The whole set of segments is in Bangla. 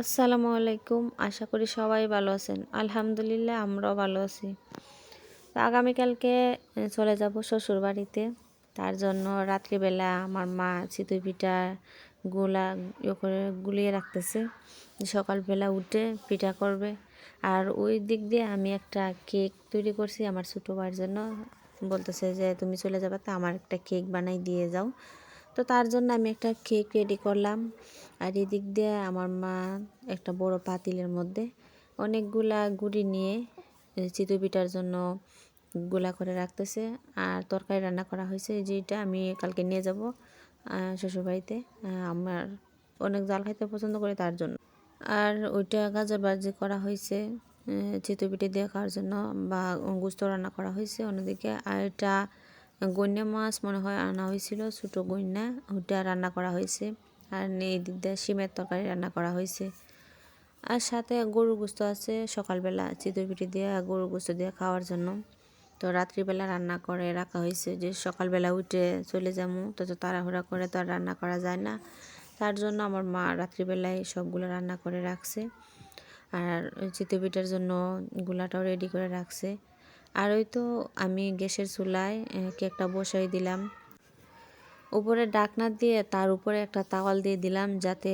আসসালামু আলাইকুম। আশা করি সবাই ভালো আছেন। আলহামদুলিল্লাহ, আমরাও ভালো আছি। তো আগামীকালকে চলে যাব শ্বশুর বাড়িতে তার জন্য রাত্রিবেলা আমার মা চিতই পিঠা গোলা করে গুলিয়ে রাখতেছে। সকালবেলা উঠে পিঠা করবে। আর ওই দিক দিয়ে আমি একটা কেক তৈরি করছি আমার ছোটো ভাইয়ের জন্য। বলতেছে যে, তুমি চলে যাবে, তো আমার একটা কেক বানাই দিয়ে যাও। তো তার জন্য আমি একটা কেক রেডি করলাম। আর এদিক দিয়ে আমার মা একটা বড় পাতিলের মধ্যে অনেকগুলা গুড়ি নিয়ে চিতু পিঠার জন্যগুলা করে রাখতেছে। আর তরকারি রান্না করা হয়েছে যেটা আমি কালকে নিয়ে যাব শ্বশুরবাড়িতে। আমার অনেক জাল খাইতে পছন্দ করে তার জন্য। আর ওইটা গাজর ভাজি করা হয়েছে চিতু পিঠে দিয়ে খাওয়ার জন্য বা গুস্ত রান্না করা হয়েছে অন্যদিকে। আর এটা গন্যা মাছ মনে হয় আনা হয়েছিল ছোটো গন্যা ওইটা রান্না করা হয়েছে আর এই দিক দিয়ে শিমের তরকারি রান্না করা হয়েছে আর সাথে গরুর গোস্ত আছে সকালবেলা, চিতই পিঠে দিয়ে গরুর গোস্ত দিয়ে খাওয়ার জন্য। তো রাত্রিবেলা রান্না করে রাখা হয়েছে যে সকালবেলা উঠে চলে যাব তো তো তাড়াহুড়া করে তো আর রান্না করা যায় না। তার জন্য আমার মা রাত্রিবেলায় সবগুলো রান্না করে রাখছে। আর পিঠার জন্য গুলাটাও রেডি করে রাখছে। আর ওই তো আমি গ্যাসের চুলায় কেকটা বসাই দিলাম। উপরে ডাকনা দিয়ে তার উপরে একটা তাওয়াল দিয়ে দিলাম যাতে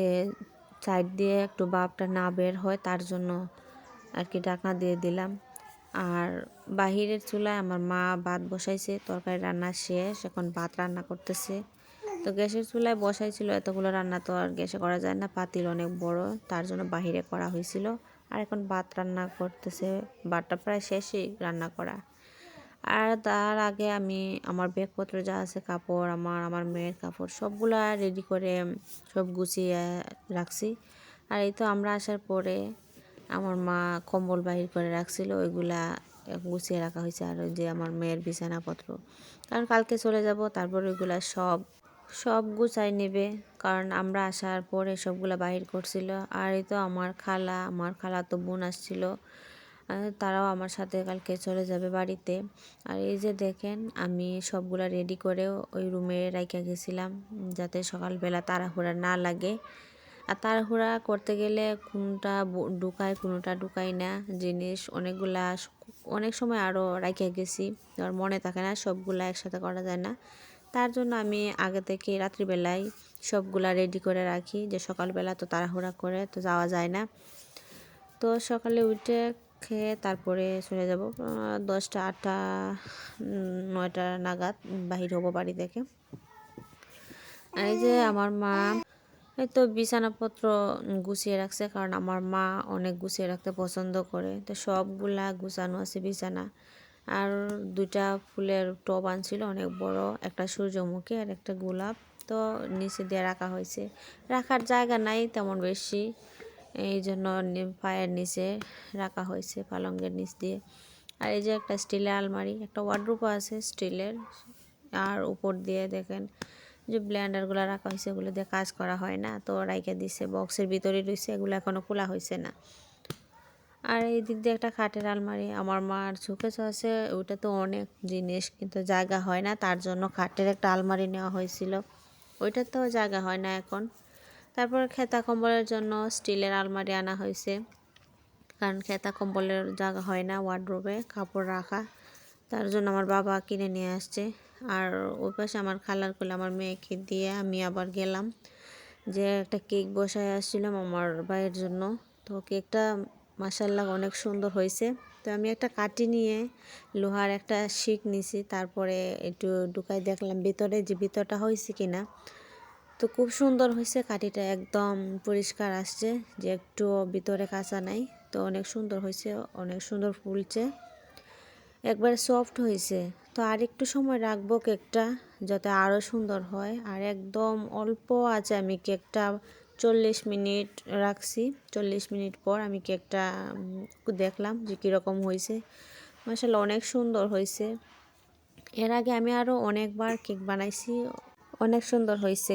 সাইড দিয়ে একটু ভাপটা না বের হয়, তার জন্য আর কি ডাকনা দিয়ে দিলাম। আর বাহিরের চুলায় আমার মা ভাত বসাইছে, তরকারি রান্না শেষ, এখন ভাত রান্না করতেছে। তো গ্যাসের চুলায় বসাইছিল, এতগুলো রান্না তো আর গ্যাসে করা যায় না, পাতিল অনেক বড়, তার জন্য বাহিরে করা হয়েছিল। আর এখন ভাত রান্না করতেছে। ভাতটা প্রায় শেষই রান্না করা। আর তার আগে আমি আমার ব্যাগপত্র যা আছে, কাপড়, আমার আমার মেয়ের কাপড়, সবগুলা রেডি করে সব গুছিয়ে রাখছি। আর এই তো আমরা আসার পরে আমার মা কম্বল বাহির করে রাখছিল, ওইগুলা গুছিয়ে রাখা হয়েছে। আর ওই যে আমার মেয়ের বিছানাপত্র। কারণ কালকে চলে যাব, তারপর ওইগুলা সব সব গুছাই নেবে। কারণ আমরা আসার পরে সবগুলা বাহির করছিল। আর এই তো আমার খালা আমার খালা তো বোন আসছিল। তারাও আমার সাথে কালকে চলে যাবে বাড়িতে। আর এই যে দেখেন, আমি সবগুলা রেডি করে ওই রুমে রাইখা গেছিলাম, যাতে সকালবেলা তাড়াহুড়া না লাগে। আর তাড়াহুড়া করতে গেলে কোনটা ঢুকায়, কোনোটা ঢুকাই না জিনিস, অনেকগুলা অনেক সময় আরও রাইখা গেছি। আর মনে থাকে না সবগুলা একসাথে করা যায় না। তার জন্য আমি আগে থেকে রাত্রিবেলায় সবগুলা রেডি করে রাখি। যে সকালবেলা তো তাড়াহুড়া করে তো যাওয়া যায় না। তো সকালে উঠে খেয়ে তারপরে চলে যাব। দশটা, আটটা নয়টা নাগাদ বাহির হব বাড়ি থেকে। এই যে আমার মা, এই তো বিছানাপত্র গুছিয়ে রাখছে, কারণ আমার মা অনেক গুছিয়ে রাখতে পছন্দ করে। তো সবগুলা গুছানো আছে বিছানা। আর দুইটা ফুলের টব আনছিল, অনেক বড়, একটা সূর্যমুখী আর একটা গোলাপ। তো নিচে দিয়ে রাখা হয়েছে। রাখার জায়গা নাই তেমন বেশি, এই জন্য পায়ের নিচে রাখা হয়েছে, পালঙ্গের নিচ দিয়ে। আর এই যে একটা স্টিলের আলমারি, একটা ওয়ার্ড্রোপও আছে স্টিলের। আর উপর দিয়ে দেখেন যে ব্লেন্ডারগুলো রাখা হয়েছে, এগুলো দিয়ে কাজ করা হয় না। তো রাইকে দিছে, বক্সের ভিতরে রয়েছে, এগুলো এখনও খোলা হয়েছে না। আর এই দিক দিয়ে একটা খাটের আলমারি। আমার মার শোকেস আছে ওটা তো অনেক জিনিস, কিন্তু জায়গা হয় না, তার জন্য খাটের একটা আলমারি নেওয়া হয়েছিল। তো জায়গা হয় না এখন। তারপর খেতা কম্বলের জন্য স্টিলের আলমারি আনা হয়েছে। কারণ খেতা কম্বলের জায়গা হয় না ওয়ার্ড্রোবে কাপড় রাখা। তার জন্য আমার বাবা কিনে নিয়ে আসছে। আর ওই পাশে আমার খালার কোলে আমার মেয়েকে দিয়ে আমি আবার গেলাম। যে একটা কেক বসায় আসছিলাম আমার ভাইয়ের জন্য। তো কেকটা মাসাল্লাহ অনেক সুন্দর হয়েছে। তো আমি একটা কাটি নিয়ে লোহার একটা শিক নিছি, তারপরে একটু ঢুকাই দেখলাম ভিতরে যে ভিতরটা হয়েছে কি না তো খুব সুন্দর হয়েছে কাঠিটা, একদম পরিষ্কার আসছে যে একটু ভিতরে কাঁচা নাই। তো অনেক সুন্দর হয়েছে, অনেক সুন্দর ফুলছে। একবারে সফট হয়েছে। তো আর একটু সময় রাখব কেকটা, যাতে আরও সুন্দর হয়। আর একদম অল্প আছে আমি কেকটা চল্লিশ মিনিট রাখছি। চল্লিশ মিনিট পর আমি কেকটা দেখলাম যে কীরকম হয়েছে। মাসাল্লাহ অনেক সুন্দর হয়েছে। এর আগে আমি আরও অনেকবার কেক বানাইছি। অনেক সুন্দর হয়েছে।